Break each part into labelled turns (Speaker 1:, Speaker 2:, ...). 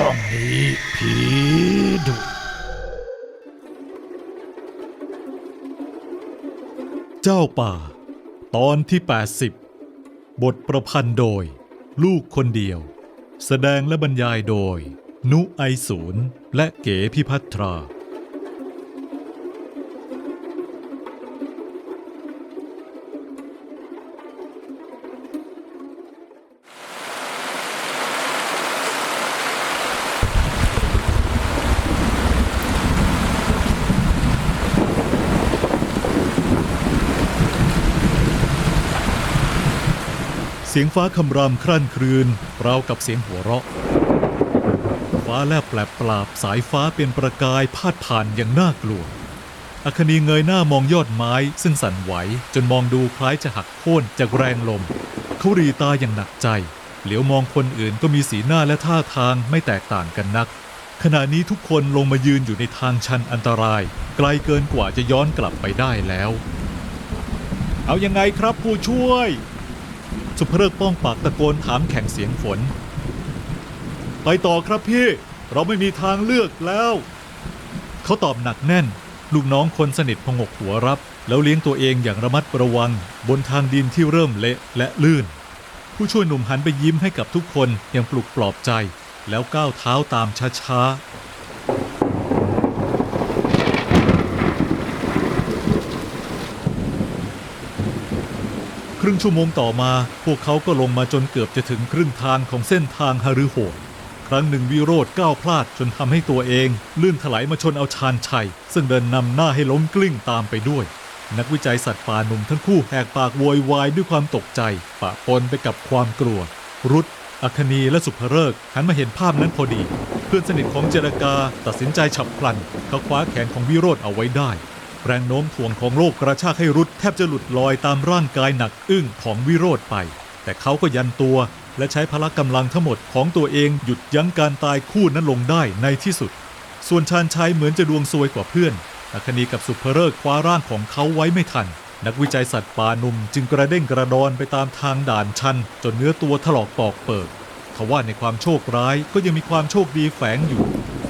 Speaker 1: ช่องนี้ผีดุ
Speaker 2: เจ้าป่า ตอนที่ 80 บทประพันธ์โดย ลูกคนเดียว แสดงและบรรยายโดย นุไอศูนย์และเก๋พิพัทรา สียงฟ้าคำรามครั่นครืนราวกับเสียงหัวเราะ ฟ้าแลบแปลบปราบสายฟ้าเป็นประกายพาดผ่านอย่างน่ากลัวอคนีเงยหน้ามองยอดไม้ซึ่งสั่นไหวจนมองดูคล้ายจะหักโค่นจากแรงลม เขารีตาอย่างหนักใจ เหลียวมองคนอื่นก็มีสีหน้าและท่าทางไม่แตกต่างกันนัก ขณะนี้ทุกคนลงมายืนอยู่ในทางชันอันตราย ไกลเกินกว่าจะย้อนกลับไปได้แล้ว เอายังไงครับผู้ช่วย สุภเริกป้องปากตะโกนถามแข่งเสียงฝน ไปต่อครับพี่ เราไม่มีทางเลือกแล้ว เขาตอบหนักแน่น ลูกน้องคนสนิทพงกหัวรับ แล้วเลี้ยงตัวเองอย่างระมัดระวัง บนทางดินที่เริ่มเละและลื่น ผู้ช่วยหนุ่มหันไปยิ้มให้กับทุกคนอย่างปลุกปลอบใจ แล้วก้าวเท้าตามช้าๆ รึ่งชั่วโมงต่อมา พวกเขาก็ลงมาจนเกือบจะถึงครึ่งทางของเส้นทางฮารือโหดครั้งหนึ่งวิโรธก้าวพลาดจนทำให้ตัวเองลื่นถลายมาชนเอาชานชัย ซึ่งเดินนำหน้าให้ล้มกลิ้งตามไปด้วย นักวิจัยสัตว์ป่าหนุ่มทั้งคู่แหกปากโวยวายด้วยความตกใจ ปะปนไปกับความกลัว รุดอัคนีและสุภเริกหันมาเห็นภาพนั้นพอดี เพื่อนสนิทของเจรกาตัดสินใจฉับพลันเขาคว้าแขนของวิโรธเอาไว้ได้ แรงโน้มถ่วงของโลกกระชากให้รุดแทบจะหลุดลอยตามร่างกายหนักอึ้งของวิโรธไป แต่เขาก็ยันตัวและใช้พละกำลังทั้งหมดของตัวเองหยุดยั้งการตายคู่นั้นลงได้ในที่สุด ส่วนชาญชัยเหมือนจะดวงซวยกว่าเพื่อนอัคนีกับสุภเริกคว้าร่างของเขาไว้ไม่ทัน นักวิจัยสัตว์ป่านุ่มจึงกระเด้งกระดอนไปตามทางด่านชัน จนเนื้อตัวถลอกปอกเปิด ทว่าในความโชคร้ายก็ยังมีความโชคดีแฝงอยู่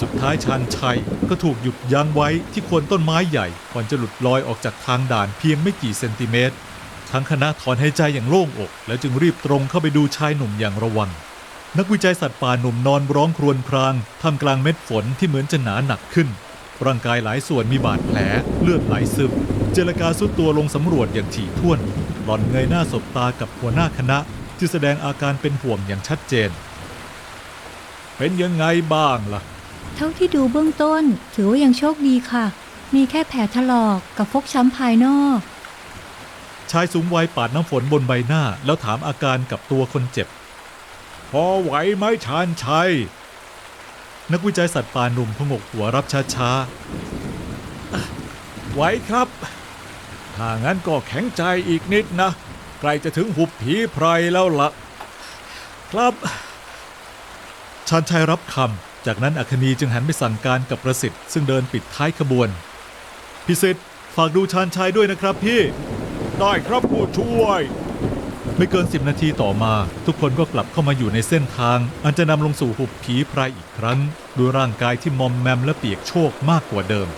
Speaker 2: สุดท้ายชานชัยก็ถูกหยุดยั้งไว้ที่โคนต้นไม้ใหญ่ ก่อนจะหลุดลอยออกจากทางด่านเพียงไม่กี่เซนติเมตร ทั้งคณะถอนหายใจอย่างโล่งอก แล้วจึงรีบตรงเข้าไปดูชายหนุ่มอย่างระวัง นักวิจัยสัตว์ป่าหนุ่มนอนร้องครวญครางท่ามกลางเม็ดฝนที่เหมือนจะหนาหนักขึ้น ร่างกายหลายส่วนมีบาดแผลเลือดไหลซึม เจรกาสุดตัวลงสำรวจอย่างถี่ถ้วน หล่อนเงยหน้าสบตากับหัวหน้าคณะ ที่แสดงอาการเป็นห่วงอย่างชัดเจน เป็นยังไงบ้างล่ะ
Speaker 3: เท่าที่ดูเบื้องต้น ถือว่ายังโชคดีค่ะ มีแค่แผลถลอกกับฟกช้ำภายนอก
Speaker 2: ชายสูงวัยปาดน้ำฝนบนใบหน้า แล้วถามอาการกับตัวคนเจ็บ พอไหวไหมชานชัย นักวิจัยสัตว์ป่าหนุ่มพงกหัวรับช้าๆไหวครับถ้างั้นก็แข็งใจอีกนิดนะ ใกล้จะถึงหุบผีไพรแล้วละครับชานชัยรับคำ จากนั้นอัคนีจึงหันไปสั่งการกับประสิทธิ์ซึ่งเดินปิดท้ายขบวน พิสิทธิ์ฝากดูชานชัยด้วยนะครับพี่ ได้ครับผู้ช่วย ไม่เกิน10นาทีต่อมา ทุกคนก็กลับเข้ามาอยู่ในเส้นทาง อันจะนำลงสู่หุบผีไพรอีกครั้งด้วยร่างกายที่มอมแมมและเปียกโชกมากกว่าเดิม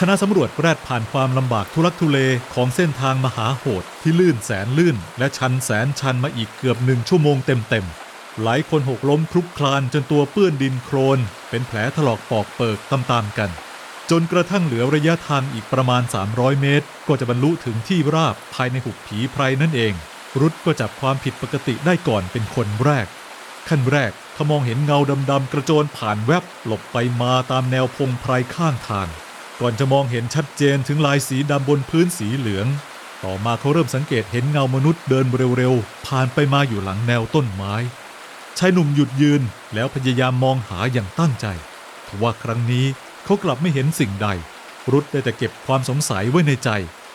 Speaker 2: คณะสำรวจแรดผ่านความลำบากทุลักทุเลของเส้นทางมหาโหดที่ลื่นแสนลื่น และชันแสนชันมาอีกเกือบหนึ่งชั่วโมงเต็มๆ หลายคนหกล้มคลุกคลานจนตัวเปื้อนดินโครน เป็นแผลถลอกปอกเปิกตามๆกัน จนกระทั่งเหลือระยะทางอีกประมาณ 300 เมตร ก็จะบรรลุถึงที่ราบภายในหุบผีไพรนั่นเอง รุดก็จับความผิดปกติได้ก่อนเป็นคนแรก ขั้นแรกเขามองเห็นเงาดำๆกระโจนผ่านแวบหลบไปมาตามแนวพงไพรข้างทาง ก่อนจะมองเห็นชัดเจนถึงลายสีดำบนพื้นสีเหลือง ต่อมาเขาเริ่มสังเกตเห็นเงามนุษย์เดินเร็วๆ ผ่านไปมาอยู่หลังแนวต้นไม้ชายหนุ่มหยุดยืนแล้วพยายามมองหาอย่างตั้งใจทว่าครั้งนี้เขากลับไม่เห็นสิ่งใด รุดได้แต่เก็บความสงสัยไว้ในใจ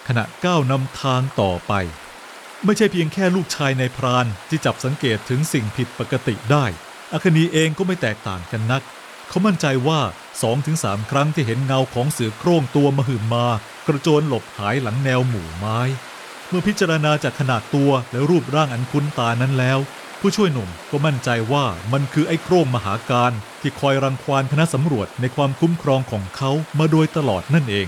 Speaker 2: ขณะก้าวนำทางต่อไป ไม่ใช่เพียงแค่ลูกชายในพรานที่จับสังเกตถึงสิ่งผิดปกติได้อาคณีเองก็ไม่แตกต่างกันนัก เขามั่นใจว่า 2-3ถึงครั้งที่เห็นเงาของเสือโคร่งตัวมหึมา กระโจนหลบหายหลังแนวหมู่ไม้ เมื่อพิจารณาจากขนาดตัวและรูปร่างอันคุ้นตานั้นแล้ว ผู้ช่วยหนุ่มก็มั่นใจว่ามันคือไอ้โคร่งมหาการที่คอยรังควานคณะสำรวจในความคุ้มครองของเขามาโดยตลอดนั่นเอง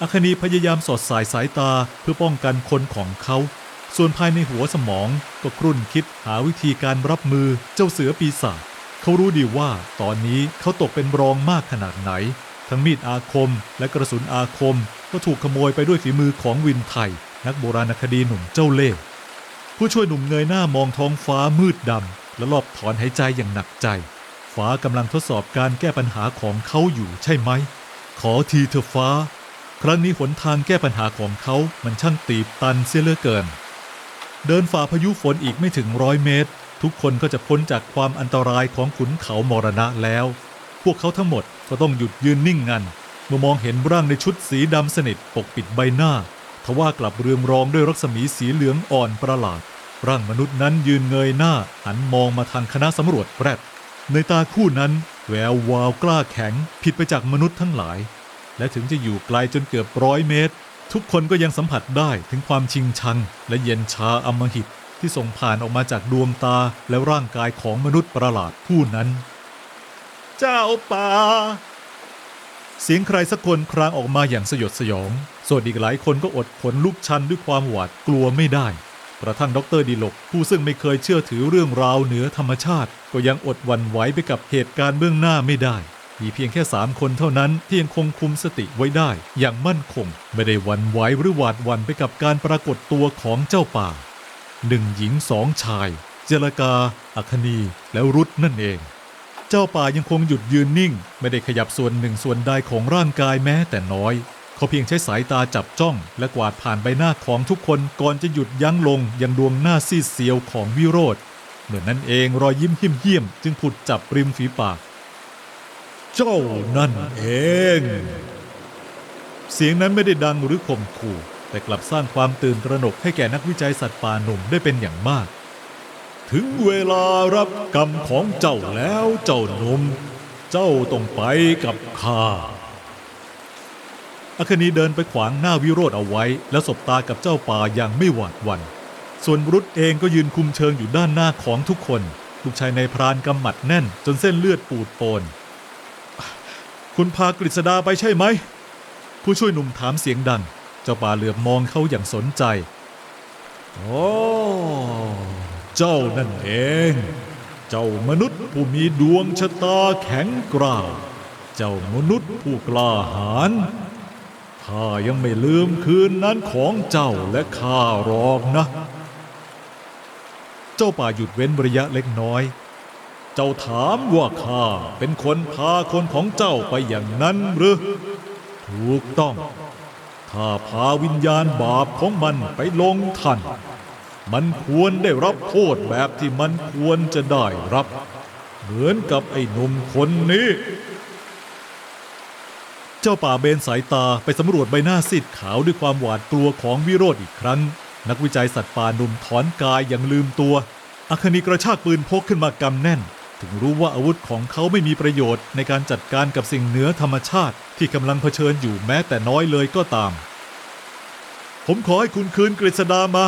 Speaker 2: อาคณีพยายามสอดสายสายตาเพื่อป้องกันคนของเขา ส่วนภายในหัวสมองก็ครุ่นคิดหาวิธีการรับมือเจ้าเสือปีศาจ เขารู้ดีว่าตอนนี้เขาตกเป็นรองมากขนาดไหน ทั้งมีดอาคมและกระสุนอาคมก็ถูกขโมยไปด้วยฝีมือของวินไทย นักโบราณคดีหนุ่มเจ้าเล่ห์ผู้ช่วยหนุ่มเงยหน้ามองท้องฟ้ามืดดำและรอบถอนหายใจอย่างหนักใจ ฟ้ากำลังทดสอบการแก้ปัญหาของเขาอยู่ใช่ไหม ขอทีเถอะฟ้า ครั้งนี้หนทางแก้ปัญหาของเขามันช่างตีบตันเสียเหลือเกิน เดินฝ่าพายุฝนอีกไม่ถึงร้อยเมตร ทุกคนก็จะพ้นจากความอันตรายของขุนเขามรณะแล้ว พวกเขาทั้งหมดก็ต้องหยุดยืนนิ่งงัน เมื่อมองเห็นร่างในชุดสีดำสนิทปกปิดใบหน้า ทว่ากลับเรืองรองด้วยรัศมีสีเหลืองอ่อนประหลาด ร่างมนุษย์นั้นยืนเงยหน้า หันมองมาทางคณะสำรวจแรด ในตาคู่นั้นแวววาวกล้าแข็งผิดไปจากมนุษย์ทั้งหลาย และถึงจะอยู่ไกลจนเกือบร้อยเมตร ทุกคนก็ยังสัมผัสได้ถึงความชิงชัง และเย็นชาอมหิต ที่ส่งผ่านออกมาจากดวงตาและร่างกายของมนุษย์ประหลาดผู้นั้น เจ้าป่า เสียงใครสักคนครางออกมาอย่างสยดสยอง ส่วนอีกหลายคนก็อดขนลุกชันด้วยความหวาดกลัวไม่ได้ กระทั่งดรดีลกผู้ซึ่งไม่เคยเชื่อถือเรื่องราวเหนือธรรมชาติ ก็ยังอดวันไหวไปกับเหตุการณ์เบื้องหน้าไม่ได้มีเพียงแค่สามคนเท่านั้นที่ยังคงคุมสติไว้ได้ อย่างมั่นคง ไม่ได้วันไหวหรือหวาดวันไปกับการปรากฏตัวของเจ้าป่า หนึ่งหญิงสองชาย เจรกา อัคนีแล้วรุดนั่นเอง เจ้าป่ายังคงหยุดยืนนิ่ง ไม่ได้ขยับส่วนหนึ่งส่วนใดของร่างกายแม้แต่น้อย เขาเพียงใช้สายตาจับจ้อง และกวาดผ่านใบหน้าของทุกคนก่อนจะหยุดยั้งลงยังดวงหน้าซีดเซียวของวิโรธเมื่อนนั้นเองรอยยิ้มเหี้ยมๆจึงผุดจับริมฝีปาก เจ้านั่นเอง เสียงนั้นไม่ได้ดังหรือข่มขู่ แต่กลับสร้างความตื่นตระหนกให้แก่นักวิจัยสัตว์ป่าหนุ่มได้เป็นอย่างมาก ถึงเวลารับกรรมของเจ้าแล้วเจ้าหนุ่มเจ้าต้องไปกับข้าอคนีเดินไปขวางหน้าวิโรธเอาไว้ แล้วสบตากับเจ้าป่าอย่างไม่หวาดหวัน่นส่วนรุดเองก็ยืนคุมเชิงอยู่ด้านหน้าของทุกคน ลูกชายในพรานกำหมัดแน่น จนเส้นเลือดปูดโปน คุณพากฤษดาไปใช่ไหม ผู้ช่วยหนุ่มถามเสียงดัง เจ้าป่าเหลือบมองเขาอย่างสนใจ โอ้ เจ้านั่นเอง เจ้ามนุษย์ผู้มีดวงชะตาแข็งกร้าว เจ้ามนุษย์ผู้กล้าหาญข้ายังไม่ลืมคืนนั้นของเจ้าและข้ารอกนะ เจ้าป่าหยุดเว้นระยะเล็กน้อย เจ้าถามว่าข้าเป็นคนพาคนของเจ้าไปอย่างนั้นหรือ ถูกต้อง ข้าพาวิญญาณบาปของมันไปลงทัน มันควรได้รับโทษแบบที่มันควรจะได้รับ เหมือนกับไอ้หนุ่มคนนี้ เจ้าป่าเบนสายตาไปสำรวจใบหน้าซีดขาวด้วยความหวาดกลัวของวิโรธอีกครั้ง นักวิจัยสัตว์ป่าหนุ่มถอนกายอย่างลืมตัว อคนีกระชากปืนพกขึ้นมากำแน่น ถึงรู้ว่าอาวุธของเขาไม่มีประโยชน์ในการจัดการกับสิ่งเหนือธรรมชาติที่กำลังเผชิญอยู่แม้แต่น้อยเลยก็ตาม ผมขอให้คุณคืนกฤษดามา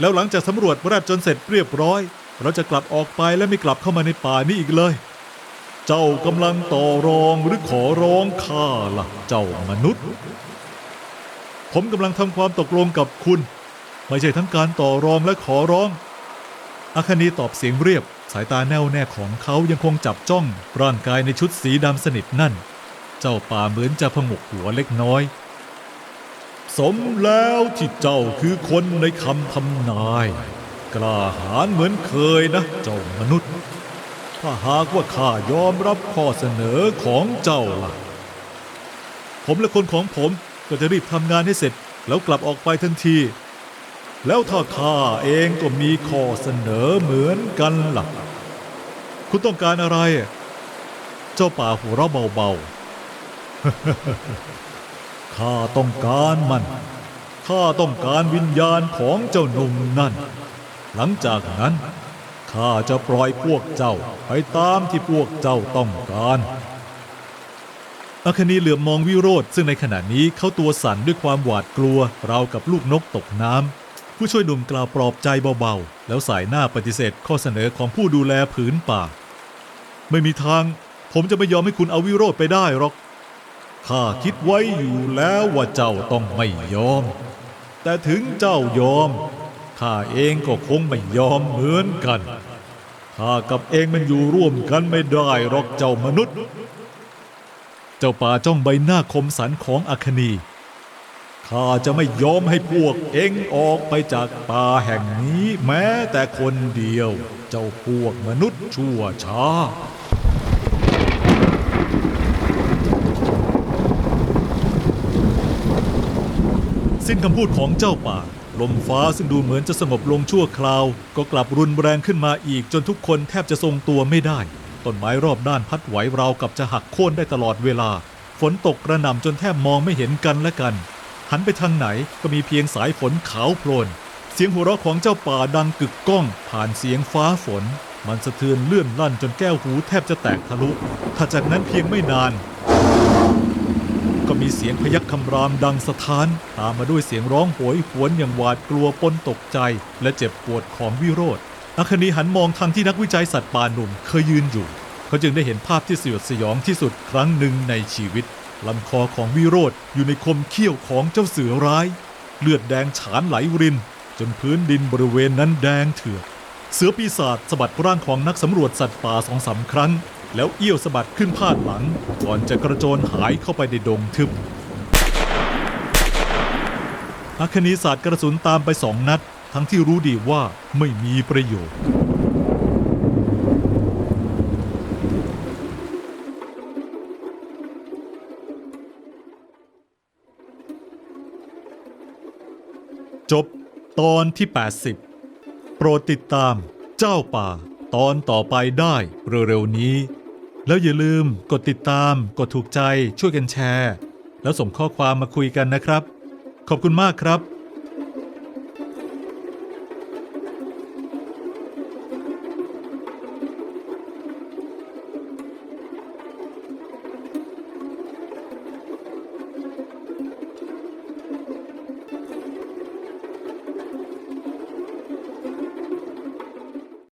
Speaker 2: แล้วหลังจากสำรวจแรดจนเสร็จเรียบร้อย เราจะกลับออกไปและไม่กลับเข้ามาในป่านี้อีกเลย เจ้ากำลังต่อรองหรือขอร้องข้าล่ะเจ้ามนุษย์ ผมกำลังทำความตกลงกับคุณ ไม่ใช่ทั้งการต่อรองและขอร้องอาคณีตอบเสียงเรียบ สายตาแน่วแน่ของเขายังคงจับจ้องร่างกายในชุดสีดำสนิทนั่น เจ้าป่าเหมือนจะพงกหัวเล็กน้อย สมแล้วที่เจ้าคือคนในคำทำนาย กล้าหาญเหมือนเคยนะ เจ้ามนุษย์ ถ้าหากว่าข้ายอมรับข้อเสนอของเจ้าล่ะ ผมและคนของผมก็จะรีบทำงานให้เสร็จแล้วกลับออกไปทันที แล้วถ้าข้าเองก็มีข้อเสนอเหมือนกันล่ะ คุณต้องการอะไร เจ้าป่าหัวเราะเบาๆ ข้าต้องการมัน ข้าต้องการวิญญาณของเจ้าหนุ่มนั่น หลังจากนั้นข้าจะปล่อยพวกเจ้าไปตามที่พวกเจ้าต้องการอาคณีเหลือบมองวิโรธซึ่งในขณะนี้เขาตัวสั่นด้วยความหวาดกลัวราวกับลูกนกตกน้ำ ผู้ช่วยหนุ่มกล่าวปลอบใจเบาๆ แล้วสายหน้าปฏิเสธข้อเสนอของผู้ดูแลผืนป่า ไม่มีทาง ผมจะไม่ยอมให้คุณเอาวิโรธไปได้หรอกข้าคิดไว้อยู่แล้วว่าเจ้าต้องไม่ยอม แต่ถึงเจ้ายอมข้าเองก็คงไม่ยอมเหมือนกันข้ากับเองมันอยู่ร่วมกันไม่ได้หรอกเจ้ามนุษย์ เจ้าป่าจ้องใบหน้าคมสันของอัคนี ข้าจะไม่ยอมให้พวกเองออกไปจากป่าแห่งนี้แม้แต่คนเดียว เจ้าพวกมนุษย์ชั่วช้าสิ้นคำพูดของเจ้าป่า ลมฟ้าซึ่งดูเหมือนจะสงบลงชั่วคราว ก็กลับรุนแรงขึ้นมาอีกจนทุกคนแทบจะทรงตัวไม่ได้ ต้นไม้รอบด้านพัดไหวราวกับจะหักโค่นได้ตลอดเวลา ฝนตกกระหน่ำจนแทบมองไม่เห็นกันและกัน หันไปทางไหนก็มีเพียงสายฝนขาวโพลน เสียงหัวเราะของเจ้าป่าดังกึกก้อง ผ่านเสียงฟ้าฝน มันสะเทือนเลื่อนลั่นจนแก้วหูแทบจะแตกทะลุถ้าจากนั้นเพียงไม่นาน ก็มีเสียงพยักคำรามดังสะท้าน ตามมาด้วยเสียงร้องโหยหวนอย่างหวาดกลัวปนตกใจ และเจ็บปวดของวิโรธอาคณีหันมองทางที่นักวิจัยสัตว์ป่าหนุ่มเคยยืนอยู่ เขาจึงได้เห็นภาพที่สยดสยองที่สุดครั้งหนึ่งในชีวิต ลำคอของวิโรธอยู่ในคมเขี้ยวของเจ้าเสือร้าย เลือดแดงฉานไหลริน จนพื้นดินบริเวณนั้นแดงเถือก เสือปีศาจสะบัดร่างของนักสำรวจสัตว์ป่าสองสามครั้ง แล้วเอี้ยวสะบัดขึ้นพาดหลัง ก่อนจะกระโจนหายเข้าไปในดงทึบอาคณีศาสตร์กระสุนตามไปสองนัด ทั้งที่รู้ดีว่าไม่มีประโยชน์ ตอนที่ 80 โปรดติดตามเจ้าป่า ตอนต่อไปได้เร็วๆนี้ แล้วอย่าลืมกดติดตาม กดถูกใจช่วยกันแชร์ แล้วส่งข้อความมาคุยกันนะครับ ขอบคุณมากครับ